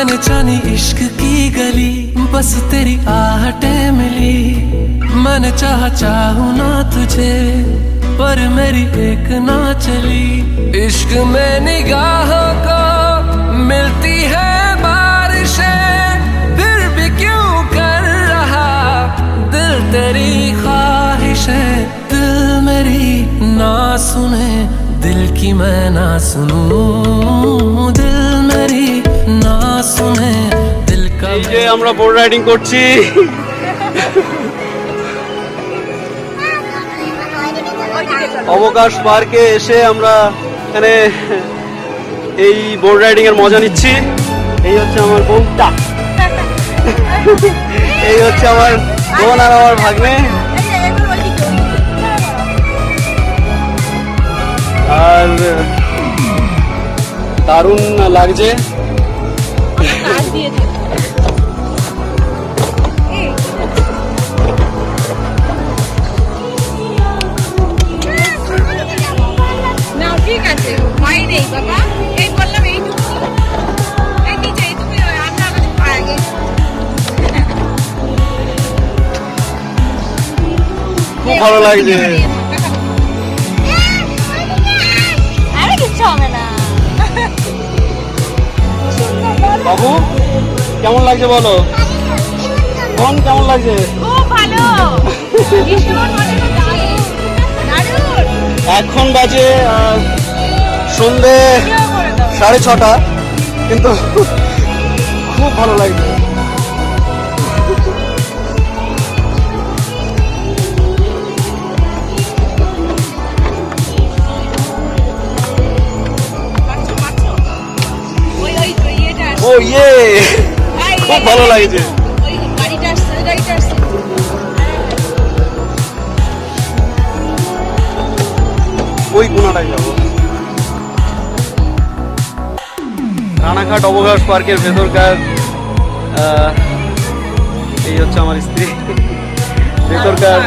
मैंने जानी इश्क की गली, बस तेरी आहटें मिली। मैंने चाहा चाहूँ ना तुझे, पर मेरी एक ना चली। इश्क में निगाहों को मिलती है बारिशें, फिर भी क्यों कर रहा? दिल तेरी ख्वाहिश है, दिल मेरी ना सुने, दिल की मैं ना सुनूं। আমরা বোট রাইডিং করছি। অবকাশ পার্কে এসে আমরা এখানে এই বোর্ড রাইডিং এর মজা নিচ্ছি। এই হচ্ছে আমার বোনটা। এই হচ্ছে আমার বোন আর আমার ভাগ্নে। আর দারুণ লাগছে। বাবা এই বললাম এইটুকু। এই নিচে এইটুকু আমরা আমাদের পায়ে গেছি খুব ভালো লাগছে আরে কিচ্ছু হবে না। বাবু কেমন লাগছে বলো? বোন কেমন লাগছে? খুব ভালো। ভীষণ এখন বাজে সন্ধে সাড়ে ছটা, কিন্তু খুব ভালো লাগছে। ও ইয়ে! খুব ভালো লাগছে। ওই কোনাটায় যাব। রানাঘাট অবকাশ পার্কের ভেতরকার এই হচ্ছে আমার স্ত্রী। ভেতরকার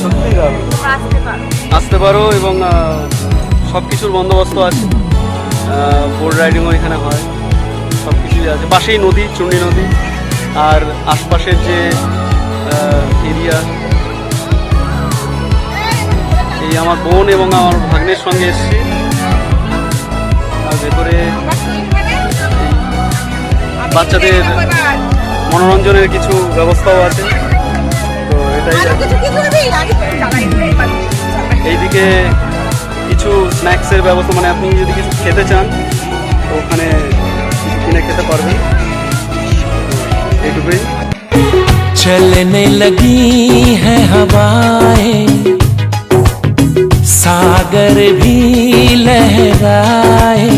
সত্যি আসতে পারো। এবং সব কিছুর বন্দোবস্ত আছে। বোট রাইডিংও এখানে হয়। সব কিছুই আছে। পাশেই নদী চুন্ডি নদী। আর আশপাশের যে এরিয়া এই আমার বোন এবং আমার ভাগ্নের সঙ্গে এসেছি। আর ভেতরে বাচ্চাদের মনোরঞ্জনের কিছু ব্যবস্থাও আছে। তো এটাই এইদিকে কিছু স্ন্যাক্সের ব্যবস্থা মানে আপনি যদি কিছু খেতে চান, তো ওখানে কিনে খেতে পারবেন। এইটুকুই। চলনে লগি হ্যাঁ হওয়ায় সাগর ভি লহরায়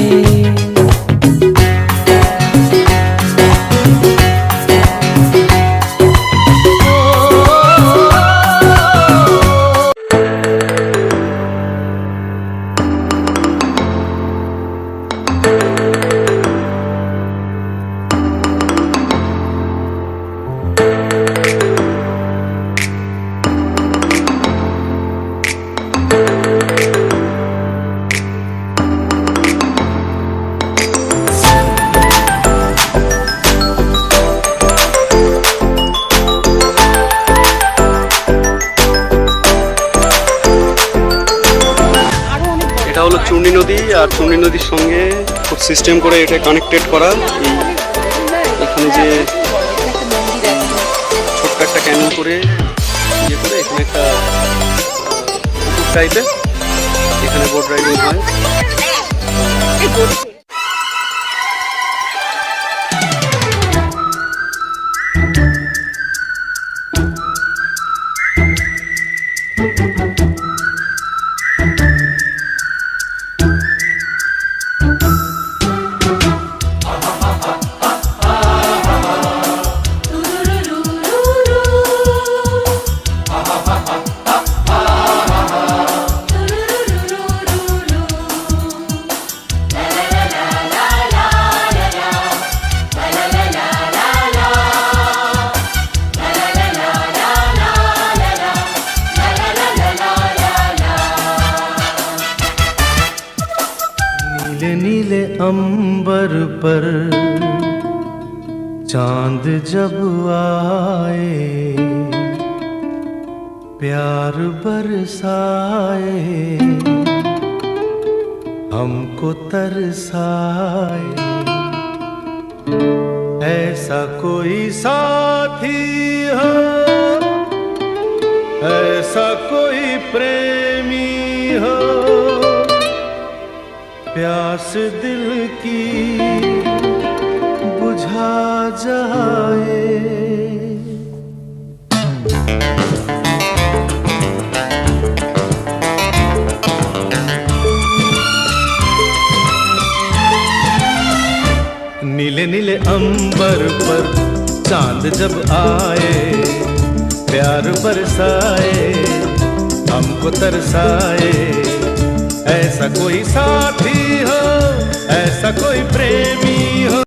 নদী আর টুনি নদীর সঙ্গে খুব সিস্টেম করে এটা কানেক্টেড করা। এখানে যে ছোট্ট একটা ক্যানন করে ইয়ে করে এখানে একটা টাইপের এখানে বোট রাইডিং হয়। चाँद जब आए, प्यार बरसाए, हमको तरसाए। ऐसा कोई साथी हो, ऐसा कोई प्रेमी हो प्यास दिल की बुझा जाए। नीले नीले अंबर पर चाँद जब आए, प्यार बरसाए, हमको तरसाए, ऐसा कोई साथी ऐसा कोई प्रेमी हो।